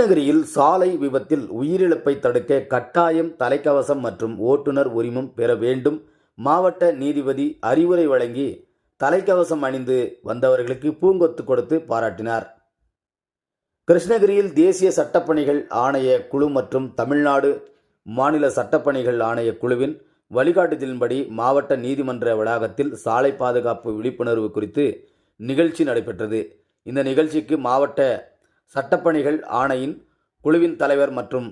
கிருஷ்ணகிரியில் சாலை விபத்தில் உயிரிழப்பை தடுக்க கட்டாயம் தலைக்கவசம் மற்றும் ஓட்டுநர் உரிமம் பெற வேண்டும். மாவட்ட நீதிபதி அறிவுரை வழங்கி தலைக்கவசம் அணிந்து வந்தவர்களுக்கு பூங்கொத்து கொடுத்து பாராட்டினார். கிருஷ்ணகிரியில் தேசிய சட்டப்பணிகள் ஆணைய குழு மற்றும் தமிழ்நாடு மாநில சட்டப்பணிகள் ஆணைய குழுவின் வழிகாட்டுதலின்படி மாவட்ட நீதிமன்ற வளாகத்தில் சாலை பாதுகாப்பு விழிப்புணர்வு குறித்து நிகழ்ச்சி நடைபெற்றது. இந்த நிகழ்ச்சிக்கு மாவட்ட சட்டப்பணிகள் ஆணையின் குழுவின் தலைவர் மற்றும்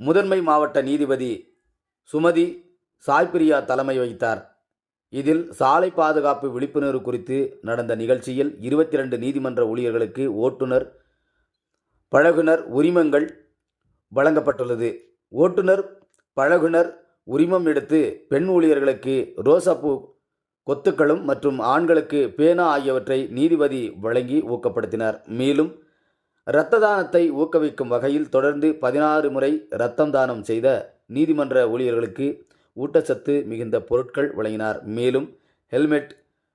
முதன்மை மாவட்ட நீதிபதி சுமதி சாய்பிரியா தலைமை வகித்தார். இதில் சாலை பாதுகாப்பு விழிப்புணர்வு குறித்து நடந்த நிகழ்ச்சியில் இருபத்தி ரெண்டு நீதிமன்ற ஊழியர்களுக்கு ஓட்டுநர் பழகுனர் உரிமங்கள் வழங்கப்பட்டுள்ளது. ஓட்டுநர் பழகுனர் உரிமம் எடுத்து பெண் ஊழியர்களுக்கு ரோசாப்பூ கொத்துக்களும் மற்றும் ஆண்களுக்கு பேனா ஆகியவற்றை நீதிபதி வழங்கி ஊக்கப்படுத்தினார். மேலும் இரத்த தானத்தை ஊக்குவிக்கும் வகையில் தொடர்ந்து பதினாறு முறை இரத்தம் தானம் செய்த நீதிமன்ற ஊழியர்களுக்கு ஊட்டச்சத்து மிகுந்த பொருட்கள் வழங்கினார். மேலும் ஹெல்மெட்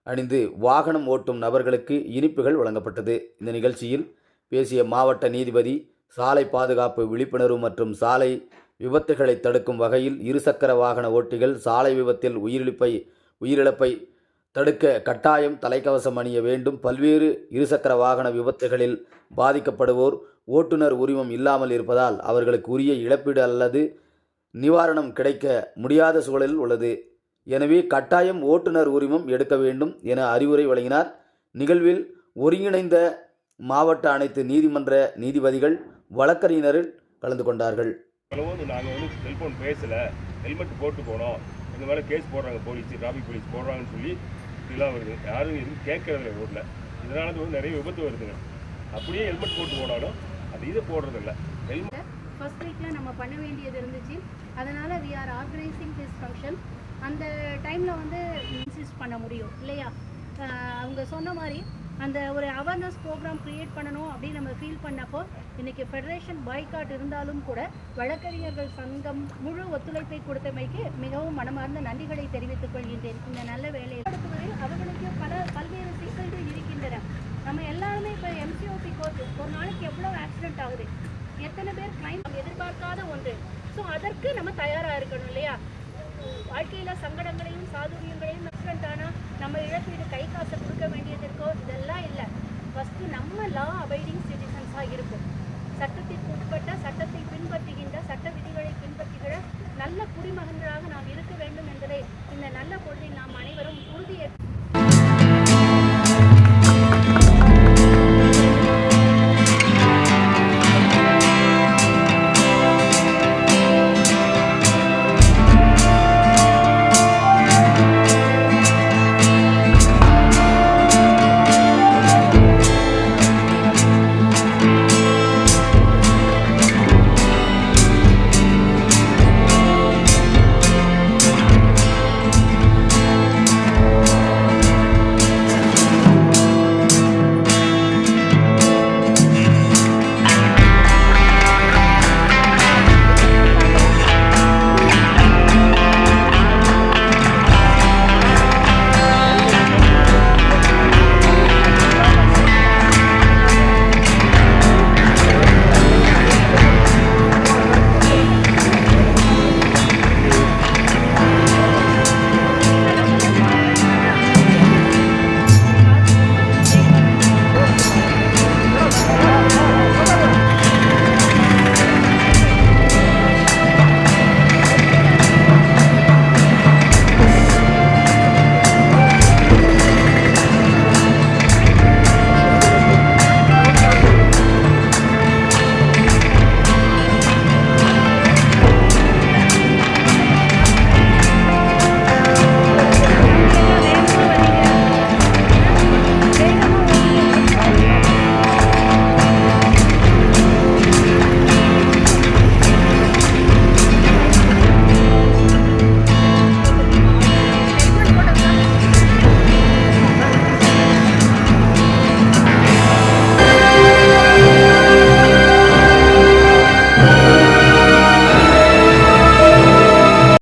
அணிந்து வாகனம் ஓட்டும் நபர்களுக்கு இனிப்புகள் வழங்கப்பட்டது. இந்த நிகழ்ச்சியில் பேசிய மாவட்ட நீதிபதி சாலை பாதுகாப்பு விழிப்புணர்வு மற்றும் சாலை விபத்துகளை தடுக்கும் வகையில் இருசக்கர வாகன ஓட்டிகள் சாலை விபத்தில் உயிரிழப்பை உயிரிழப்பை தடுக்க கட்டாயம் தலைக்கவசம் அணிய வேண்டும். பல்வேறு இருசக்கர வாகன விபத்துகளில் பாதிக்கப்படுவோர் ஓட்டுநர் உரிமம் இல்லாமல் இருப்பதால் அவர்களுக்கு உரிய இழப்பீடு அல்லது நிவாரணம் கிடைக்க முடியாத சூழலில் உள்ளது. எனவே கட்டாயம் ஓட்டுநர் உரிமம் எடுக்க வேண்டும் என அறிவுரை வழங்கினார். நிகழ்வில் ஒருங்கிணைந்த மாவட்ட அனைத்து நீதிமன்ற நீதிபதிகள் வழக்கறிஞரில் கலந்து கொண்டார்கள். நாங்கள் வந்து செல்போன் பேசலை. ஹெல்மெட் போட்டு போனோம். இந்த மேலே கேஸ் போடுறாங்க போலீஸ் டிராஃபிக் போலீஸ் போடுறாங்கன்னு சொல்லி இதெல்லாம் வருது. யாரும் எதுவும் கேட்கறதில்ல ரோட்டில் இதனால வந்து நிறைய விபத்து வருதுங்க. அப்படியே ஹெல்மெட் போட்டு போனாலும் அது இதை போடுறதில்ல. ஹெல்மெட் ஃபர்ஸ்ட் வீக்கில் நம்ம பண்ண வேண்டியது இருந்துச்சு. அதனால் we are organising this function அந்த டைமில் வந்து இன்சிஸ்ட் பண்ண முடியும் இல்லையா? அவங்க சொன்ன மாதிரி அந்த ஒரு அவேர்னஸ் ப்ரோக்ராம் க்ரியேட் பண்ணணும் அப்படின்னு நம்ம ஃபீல் பண்ணப்போ இன்னைக்கு ஃபெடரேஷன் பாய்காட் இருந்தாலும் கூட வழக்கறிஞர்கள் சங்கம் முழு ஒத்துழைப்பை கொடுத்தமைக்கு மிகவும் மனமார்ந்த நன்றிகளை தெரிவித்துக் கொள்கின்றேன். இந்த நல்ல வேலையை நடத்துவதில் அவர்களுக்கு பல பல்வேறு சிக்கல்கள் இருக்கின்றன. நம்ம எல்லாருமே இப்போ எம்சிஓபி கோர்ட் ஒரு நாளைக்கு எவ்வளோ ஆக்சிடென்ட் ஆகுது? எத்தனை பேர் கிளைம் எதிர்பார்க்காத ஒன்று? ஸோ அதற்கு நம்ம தயாராக இருக்கணும் இல்லையா? வாழ்க்கையில் சங்கடங்களையும் சாதுரியங்களையும் ஆக்சிடென்ட் ஆனால் நம்ம இழப்பீடு லா அபைடிங் சிட்டிசன்ஸாக இருக்கும். சட்டத்திற்கு உட்பட்ட சட்டத்தை பின்பற்றுகின்ற சட்ட விதிகளை பின்பற்றுகிற நல்ல குடிமகன்களாக நாம் இருக்க வேண்டும் என்பதை இந்த நல்ல கொள்கை நாம் அனைவரும் உறுதியேற்று